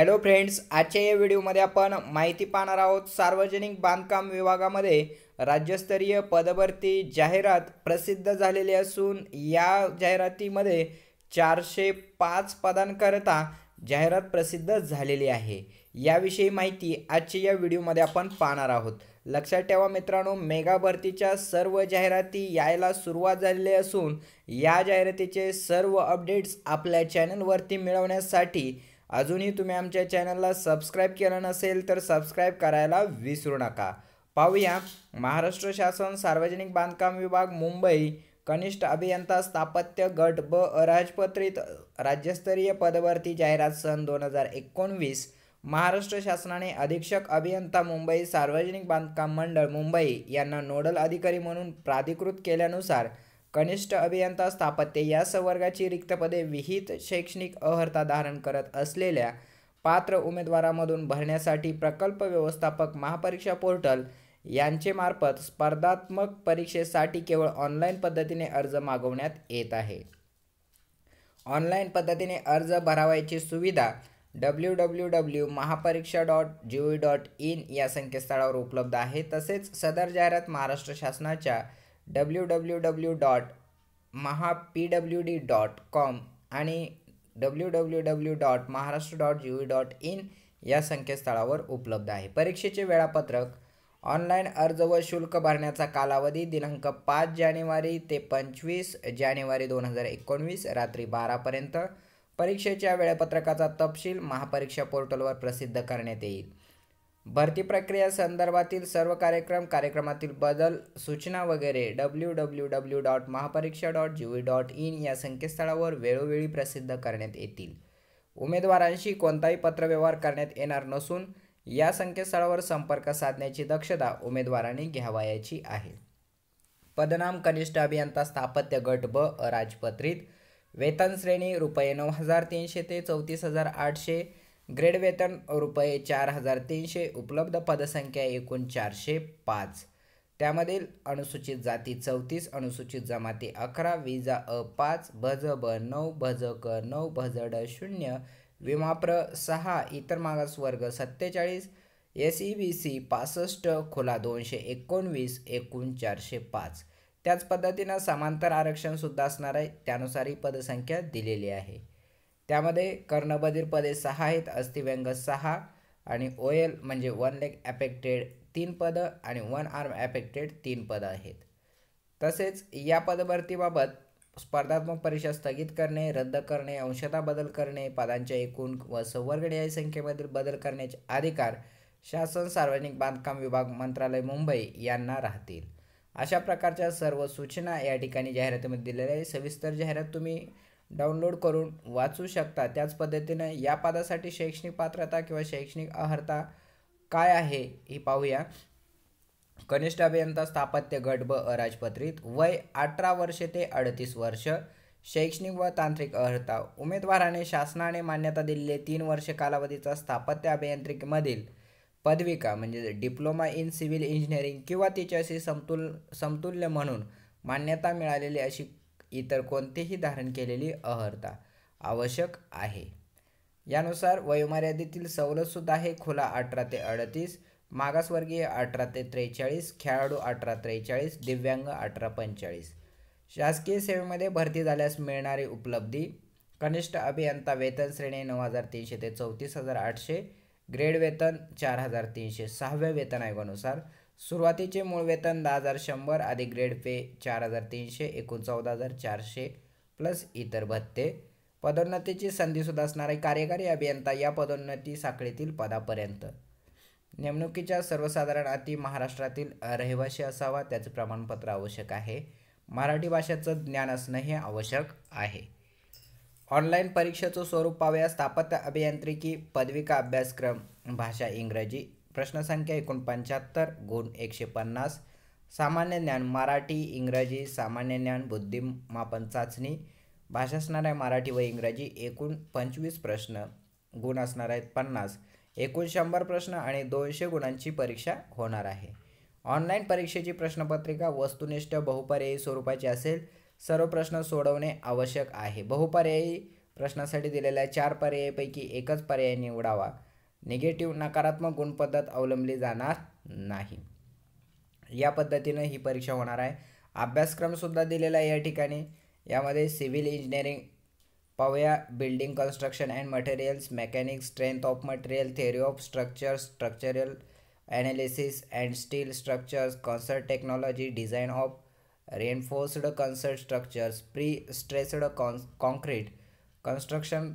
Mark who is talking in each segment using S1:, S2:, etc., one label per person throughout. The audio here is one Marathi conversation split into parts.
S1: हॅलो फ्रेंड्स आजच्या या व्हिडिओमध्ये आपण माहिती पाहणार आहोत सार्वजनिक बांधकाम विभागामध्ये राज्यस्तरीय पदभरती जाहिरात प्रसिद्ध झालेली असून या जाहिरातीमध्ये चारशे पाच पदांकरता जाहिरात प्रसिद्ध झालेली आहे. याविषयी माहिती आजच्या या व्हिडिओमध्ये आपण पाहणार आहोत. लक्षात ठेवा मित्रांनो मेगा भरतीच्या सर्व जाहिराती यायला सुरुवात झालेली असून या जाहिरातीचे सर्व अपडेट्स आपल्या चॅनलवरती मिळवण्यासाठी अजूनही तुम्ही आमच्या चॅनलला सबस्क्राईब केलं नसेल तर सबस्क्राईब करायला विसरू नका. पाहूया. महाराष्ट्र शासन सार्वजनिक बांधकाम विभाग मुंबई कनिष्ठ अभियंता स्थापत्य गट ब अराजपत्रित राज्यस्तरीय पदभरती जाहिरात सन दोन हजार एकोणवीस. महाराष्ट्र शासनाने अधीक्षक अभियंता मुंबई सार्वजनिक बांधकाम मंडळ मुंबई यांना नोडल अधिकारी म्हणून प्राधिकृत केल्यानुसार कनिष्ठ अभियंता स्थापत्य या संवर्गाची रिक्त पदे विहित शैक्षणिक अहर्ता धारण करत असलेल्या पात्र उमेदवारामधून भरण्यासाठी प्रकल्प व्यवस्थापक महापरीक्षा पोर्टल यांचे मार्फत स्पर्धात्मक परीक्षेसाठी केवळ ऑनलाईन पद्धतीने अर्ज मागवण्यात येत आहे. ऑनलाईन पद्धतीने अर्ज भरावायची सुविधा W W W Mahapariksha dot G O dot in या संकेतस्थळावर उपलब्ध आहे. तसेच सदर जाहिरात महाराष्ट्र शासनाच्या W W W dot Maha P W D dot com आणि W W W dot Maharashtra dot G O dot in या संकेतस्थळावर उपलब्ध आहे. परीक्षेचे वेळापत्रक ऑनलाईन अर्ज व शुल्क भरण्याचा कालावधी दिनांक पाच जानेवारी ते पंचवीस जानेवारी दोन हजार एकोणवीस रात्री बारापर्यंत परीक्षेच्या वेळापत्रकाचा तपशील महापरीक्षा पोर्टलवर प्रसिद्ध करण्यात येईल. भरती प्रक्रिया संदर्भातील सर्व कार्यक्रम कार्यक्रमातील बदल सूचना वगैरे W W W dot Mahapariksha dot G V dot in या संकेतस्थळावर वेळोवेळी प्रसिद्ध करण्यात येतील. उमेदवारांशी कोणताही पत्रव्यवहार करण्यात येणार नसून या संकेतस्थळावर संपर्क साधण्याची दक्षता उमेदवारांनी घ्यावायची आहे. पदनाम कनिष्ठ अभियंता स्थापत्य गट ब अराजपत्रित वेतन श्रेणी रुपये नऊ हजार तीनशे ते चौतीस हजार आठशे. ग्रेड वेतन रुपये चार हजार तीनशे उपलब्ध पदसंख्या एकूण चारशे पाच. त्यामधील अनुसूचित जाती चौतीस अनुसूचित जमाती अकरा विजा अ पाच भज ब नऊ भज क नऊ भज ड शून्य विमाप्र सहा इतर मागासवर्ग सत्तेचाळीस एस ई बी सी पासष्ट खुला दोनशे एकोणवीस एकूण चारशे पाच. त्याच पद्धतीनं समांतर आरक्षणसुद्धा असणार आहे. त्यानुसार ही पदसंख्या दिलेली आहे. त्यामध्ये कर्णबधीर पदे सहा आहेत अस्थिव्यंग सहा आणि ओ एल म्हणजे वन लेग ॲफेक्टेड तीन पदं आणि वन आर्म ॲफेक्टेड तीन पदं आहेत. तसेच या पदभरतीबाबत स्पर्धात्मक परीक्षा स्थगित करणे रद्द करणे अंशता बदल करणे पदांच्या एकूण व संवर्गणीय संख्येमधील बदल करण्याचे अधिकार शासन सार्वजनिक बांधकाम विभाग मंत्रालय मुंबई यांना राहतील. अशा प्रकारच्या सर्व सूचना या ठिकाणी जाहिरातीमध्ये दिलेल्या आहे सविस्तर जाहिरात तुम्ही डाउनलोड करून वाचू शकता. त्याच पद्धतीनं या पदासाठी शैक्षणिक पात्रता किंवा शैक्षणिक अर्हता काय आहे ही पाहूया. कनिष्ठ अभियंता स्थापत्य गट ब अराजपत्रित वय अठरा वर्षे ते अडतीस वर्ष. शैक्षणिक व तांत्रिक अर्हता. उमेदवाराने शासनाने मान्यता दिलेले तीन वर्ष कालावधीचा स्थापत्य अभियांत्रिकीमधील पदविका म्हणजे डिप्लोमा इन सिव्हिल इंजिनिअरिंग किंवा तिच्याशी समतुल समतुल्य म्हणून मान्यता मिळालेली अशी इतर कोणतेही धारण केलेली अर्हता आवश्यक आहे. यानुसार वयोमर्यादेतील सवलतसुद्धा आहे. खुला अठरा ते अडतीस मागासवर्गीय अठरा ते त्रेचाळीस खेळाडू अठरा त्रेचाळीस दिव्यांग अठरा पंचेचाळीस. शासकीय सेवेमध्ये भरती झाल्यास मिळणारी उपलब्धी कनिष्ठ अभियंता वेतन श्रेणी नऊ हजार तीनशे ते चौतीस हजार आठशे ग्रेड वेतन चार हजार तीनशे सहाव्या वेतन आयोगानुसार सुरुवातीचे मूळ वेतन दहा हजार शंभर अधिक ग्रेड पे चार हजार तीनशे एकूण चौदा हजार चारशे प्लस इतर भत्ते. पदोन्नतीची संधीसुद्धा असणारे कार्यकारी अभियंता या पदोन्नती साखळीतील पदापर्यंत. नेमणुकीच्या सर्वसाधारण अति महाराष्ट्रातील रहिवासी असावा त्याचे प्रमाणपत्र आवश्यक आहे. मराठी भाषेचं ज्ञान असणं हे आवश्यक आहे. ऑनलाईन परीक्षेचं स्वरूप पाहूया. स्थापत्य अभियांत्रिकी पदविका अभ्यासक्रम भाषा इंग्रजी प्रश्नसंख्या एकूण पंच्याहत्तर गुण एकशे पन्नास सामान्य ज्ञान मराठी इंग्रजी सामान्य ज्ञान बुद्धिमापन चाचणी भाषा असणार आहे मराठी व इंग्रजी एकूण पंचवीस प्रश्न गुण असणार आहेत पन्नास. एकूण शंभर प्रश्न आणि दोनशे गुणांची परीक्षा होणार आहे. ऑनलाईन परीक्षेची प्रश्नपत्रिका वस्तुनिष्ठ बहुपर्यायी स्वरूपाची असेल सर्व प्रश्न सोडवणे आवश्यक आहे. बहुपर्यायी प्रश्नासाठी दिलेल्या चार पर्यायापैकी एकच पर्याय निवडावा. निगेटिव्ह नकारात्मक गुणपद्धत अवलंबली जाणार नाही. या पद्धतीनं ही परीक्षा होणार आहे. अभ्यासक्रमसुद्धा दिलेला आहे या ठिकाणी. यामध्ये सिव्हिल इंजिनिअरिंग पाहूया. Building construction and materials mechanics strength of material theory of structure structural analysis and steel structures concrete technology design of reinforced concrete structures prestressed con concrete construction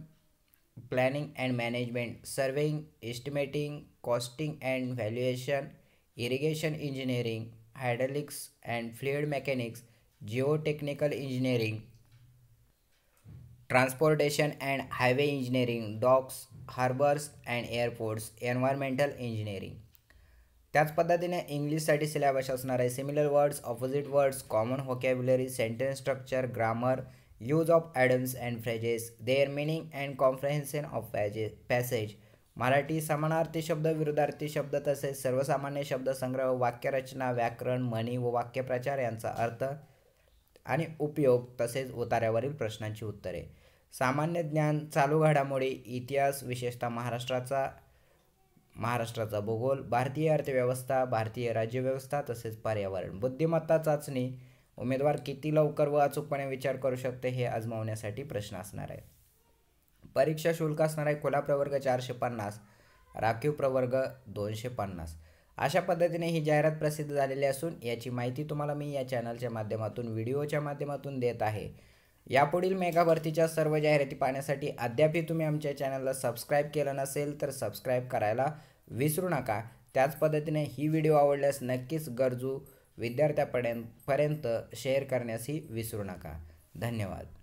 S1: planning and management surveying estimating costing and valuation irrigation engineering hydraulics and fluid mechanics geotechnical engineering transportation and highway engineering docks harbours and airports environmental engineering त्याच पद्धतीने इंग्लिशसाठी सिलेबस असणार आहे similar words opposite words common vocabulary sentence structure grammar use of idioms and phrases their meaning and comprehension of passage passage Marathi समानार्थी शब्द विरुद्धार्थी शब्द तसेच सर्वसामान्य शब्दसंग्रह वाक्यरचना व्याकरण म्हणी व वाक्यप्रचार यांचा अर्थ आणि उपयोग तसेच उतार्यावरील प्रश्नांची उत्तरे. सामान्य ज्ञान चालू घडामोडी इतिहास विशेषतः महाराष्ट्राचा महाराष्ट्राचा भूगोल भारतीय अर्थव्यवस्था भारतीय राज्यव्यवस्था तसेच पर्यावरण बुद्धिमत्ता चाचणी उमेदवार किती लवकर व अचूकपणे विचार करू शकते हे आजमावण्यासाठी प्रश्न असणार आहे परीक्षा शुल्क असणार आहे खुला प्रवर्ग चारशे पन्नास राखीव प्रवर्ग दोनशे पन्नास. अशा पद्धतीने ही जाहिरात प्रसिद्ध झालेली असून याची माहिती तुम्हाला मी या चॅनलच्या माध्यमातून व्हिडिओच्या माध्यमातून देत आहे. यापुढील मेगा भरतीच्या सर्व जाहिराती पाहण्यासाठी अद्यापही तुम्ही आमच्या चॅनलला सबस्क्राईब केलं नसेल तर सबस्क्राईब करायला विसरू नका. त्याच पद्धतीने ही व्हिडिओ आवडल्यास नक्कीच गरजू विद्यार्थ्यापर्यंत पर्यंत शेअर करण्यासही विसरू नका. धन्यवाद.